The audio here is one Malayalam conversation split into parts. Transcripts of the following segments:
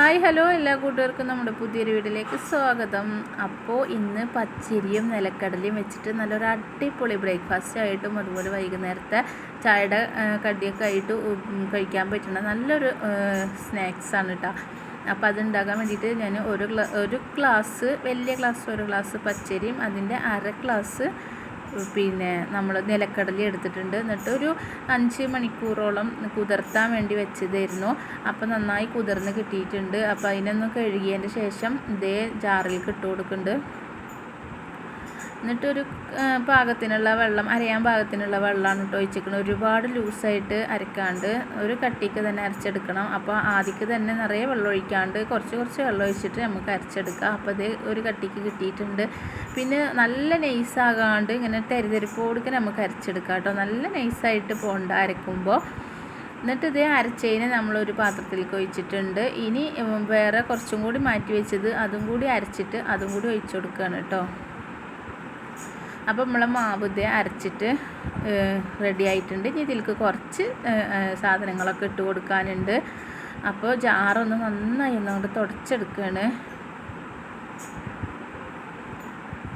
ഹായ് ഹലോ എല്ലാ കൂട്ടുകാർക്കും നമ്മുടെ പുതിയൊരു വീട്ടിലേക്ക് സ്വാഗതം. അപ്പോൾ ഇന്ന് പച്ചരിയും നിലക്കടലയും വെച്ചിട്ട് നല്ലൊരു അടിപൊളി ബ്രേക്ക്ഫാസ്റ്റ് ആയിട്ടും അതുപോലെ വൈകുന്നേരത്തെ ചായയുടെ കടിയൊക്കെ ആയിട്ട് കഴിക്കാൻ പറ്റുന്ന നല്ലൊരു സ്നാക്സാണ് കേട്ടോ അപ്പോൾ അതുണ്ടാക്കാൻ വേണ്ടിയിട്ട് ഞാൻ ഒരു ഒരു ഗ്ലാസ് വലിയ ഗ്ലാസ് ഒരു ഗ്ലാസ് പച്ചരിയും അതിന്റെ അര ഗ്ലാസ് പിന്നെ നമ്മൾ നിലക്കടല എടുത്തിട്ടുണ്ട്. എന്നിട്ട് ഒരു അഞ്ച് മണിക്കൂറോളം കുതിർത്താൻ വേണ്ടി വെച്ചതായിരുന്നു. അപ്പോൾ നന്നായി കുതിർന്ന് കിട്ടിയിട്ടുണ്ട്. അപ്പോൾ അതിനൊന്ന് കഴുകിയതിന്റെ ശേഷം ഇതേ ജാറിൽ ഇട്ട് കൊടുക്കുന്നുണ്ട്. എന്നിട്ടൊരു പാകത്തിനുള്ള വെള്ളം അരയാൻ പാകത്തിനുള്ള വെള്ളമാണ് കേട്ടോ ഒഴിച്ചിരിക്കുന്നത് ഒരുപാട് ലൂസായിട്ട് അരക്കാണ്ട് ഒരു കട്ടിക്ക് തന്നെ അരച്ചെടുക്കണം. അപ്പോൾ ആദ്യക്ക് തന്നെ നിറയെ വെള്ളം ഒഴിക്കാണ്ട് കുറച്ച് കുറച്ച് വെള്ളം ഒഴിച്ചിട്ട് നമുക്ക് അരച്ചെടുക്കാം. അപ്പോൾ അത് ഒരു കട്ടിക്ക് കിട്ടിയിട്ടുണ്ട്. പിന്നെ നല്ല നൈസാകാണ്ട് ഇങ്ങനെ തെരിതെരിപ്പോടുക്കെ നമുക്ക് അരച്ചെടുക്കാം കേട്ടോ നല്ല നൈസായിട്ട് പോകണ്ട അരക്കുമ്പോൾ എന്നിട്ട് ഇത് അരച്ചതിനെ നമ്മളൊരു പാത്രത്തിലേക്ക് ഒഴിച്ചിട്ടുണ്ട്. ഇനി വേറെ കുറച്ചും കൂടി മാറ്റി വെച്ചത് അതും കൂടി അരച്ചിട്ട് അതും കൂടി ഒഴിച്ചു കൊടുക്കുകയാണ് കേട്ടോ അപ്പോൾ നമ്മളെ മാവ് ഇതേ അരച്ചിട്ട് റെഡി ആയിട്ടുണ്ട്. ഇനി ഇതിലേക്ക് കുറച്ച് സാധനങ്ങളൊക്കെ ഇട്ട് കൊടുക്കാനുണ്ട്. അപ്പോൾ ജാറൊന്ന് നന്നായി ഒന്നുകൊണ്ട് തുടച്ചെടുക്കുകയാണ്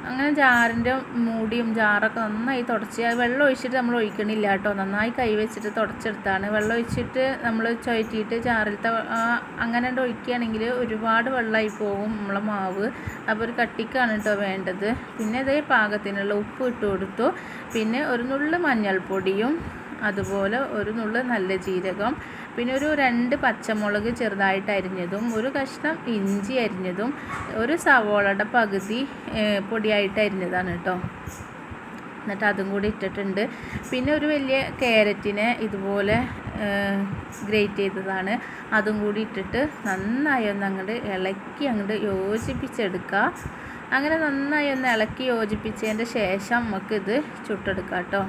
അങ്ങനെ ജാറിന്റെ മൂടിയും ജാറൊക്കെ നന്നായി തുടച്ച് വെള്ളം ഒഴിച്ചിട്ട് നമ്മൾ ഒഴിക്കണില്ല കേട്ടോ. നന്നായി കൈവച്ചിട്ട് തുടച്ചെടുത്താണ്. വെള്ളം ഒഴിച്ചിട്ട് നമ്മൾ ചുഴറ്റിയിട്ട് ജാറിലത്തെ അങ്ങനെ ഒഴിക്കുകയാണെങ്കിൽ ഒരുപാട് വെള്ളമായി പോകും നമ്മളെ മാവ്. അപ്പോൾ ഒരു കട്ടിക്കാണ് കേട്ടോ വേണ്ടത്. പിന്നെ ഇതേ പാകത്തിനുള്ള ഉപ്പ് ഇട്ട് കൊടുത്തു. പിന്നെ ഒരു നുള്ളു മഞ്ഞൾപ്പൊടിയും അതുപോലെ ഒരു നുള്ളു നല്ല ജീരകം പിന്നെ ഒരു രണ്ട് പച്ചമുളക് ചെറുതായിട്ട് അരിഞ്ഞതും ഒരു കഷ്ണം ഇഞ്ചി അരിഞ്ഞതും ഒരു സവോളയുടെ പകുതി പൊടിയായിട്ട് അരിഞ്ഞതാണ് കേട്ടോ. എന്നിട്ട് അതും കൂടി ഇട്ടിട്ടുണ്ട്. പിന്നെ ഒരു വലിയ ക്യാരറ്റിനെ ഇതുപോലെ ഗ്രേറ്റ് ചെയ്തതാണ്. അതും കൂടി ഇട്ടിട്ട് നന്നായി ഒന്ന് അങ്ങോട്ട് ഇളക്കി അങ്ങോട്ട് യോജിപ്പിച്ചെടുക്കുക അങ്ങനെ നന്നായി ഒന്ന് ഇളക്കി യോജിപ്പിച്ചതിന്റെ ശേഷം നമുക്കിത് ചുട്ടെടുക്കാം കേട്ടോ.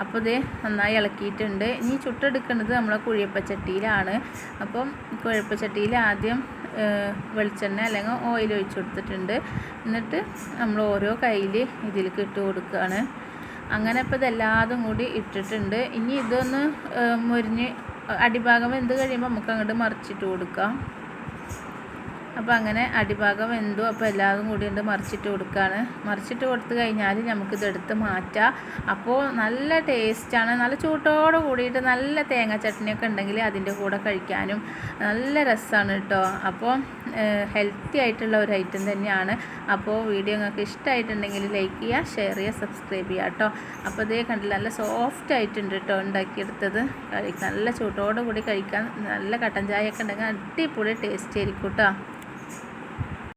അപ്പോൾ ഇത് നന്നായി ഇളക്കിയിട്ടുണ്ട്. ഇനി ചുട്ടെടുക്കുന്നത് നമ്മളെ കുഴിയപ്പച്ചട്ടിയിലാണ്. അപ്പം കുഴപ്പച്ചട്ടിയിൽ ആദ്യം വെളിച്ചെണ്ണ അല്ലെങ്കിൽ ഓയിൽ ഒഴിച്ചു കൊടുത്തിട്ടുണ്ട്. എന്നിട്ട് നമ്മൾ ഓരോ കയ്യിൽ ഇതിലേക്ക് ഇട്ട് കൊടുക്കുകയാണ്. അങ്ങനെ ഇപ്പോൾ ഇതെല്ലാതും കൂടി ഇട്ടിട്ടുണ്ട്. ഇനി ഇതൊന്ന് മുരിഞ്ഞ് അടിഭാഗം എന്ത് കഴിയുമ്പോൾ നമുക്ക് അങ്ങോട്ട് മറിച്ചിട്ട് കൊടുക്കാം. അപ്പോൾ അങ്ങനെ അടിഭാഗം വെന്തു. അപ്പോൾ എല്ലാതും കൂടി ഉണ്ട് മറിച്ചിട്ട് കൊടുക്കുകയാണ്. മറിച്ചിട്ട് കൊടുത്തു കഴിഞ്ഞാൽ നമുക്കിത് എടുത്ത് മാറ്റാം. അപ്പോൾ നല്ല ടേസ്റ്റാണ് നല്ല ചൂട്ടോട് കൂടിയിട്ട് നല്ല തേങ്ങ ചട്നിയൊക്കെ ഉണ്ടെങ്കിൽ അതിന്റെ കൂടെ കഴിക്കാനും നല്ല രസമാണ് കേട്ടോ. അപ്പോൾ ഹെൽത്തി ആയിട്ടുള്ള ഒരു ഐറ്റം തന്നെയാണ്. അപ്പോൾ വീഡിയോ നിങ്ങൾക്ക് ഇഷ്ടമായിട്ടുണ്ടെങ്കിൽ ലൈക്ക് ചെയ്യുക ഷെയർ ചെയ്യുക സബ്സ്ക്രൈബ് ചെയ്യുക കേട്ടോ. അപ്പോൾ ഇതേ കണ്ടില്ല നല്ല സോഫ്റ്റ് ആയിട്ടുണ്ട് കേട്ടോ ഉണ്ടാക്കിയെടുത്തത്. നല്ല ചൂട്ടോട് കൂടി കഴിക്കാൻ നല്ല കട്ടൻ ചായ ഒക്കെ ഉണ്ടെങ്കിൽ അടിപൊളി ടേസ്റ്റ് ആയിരിക്കും കേട്ടോ.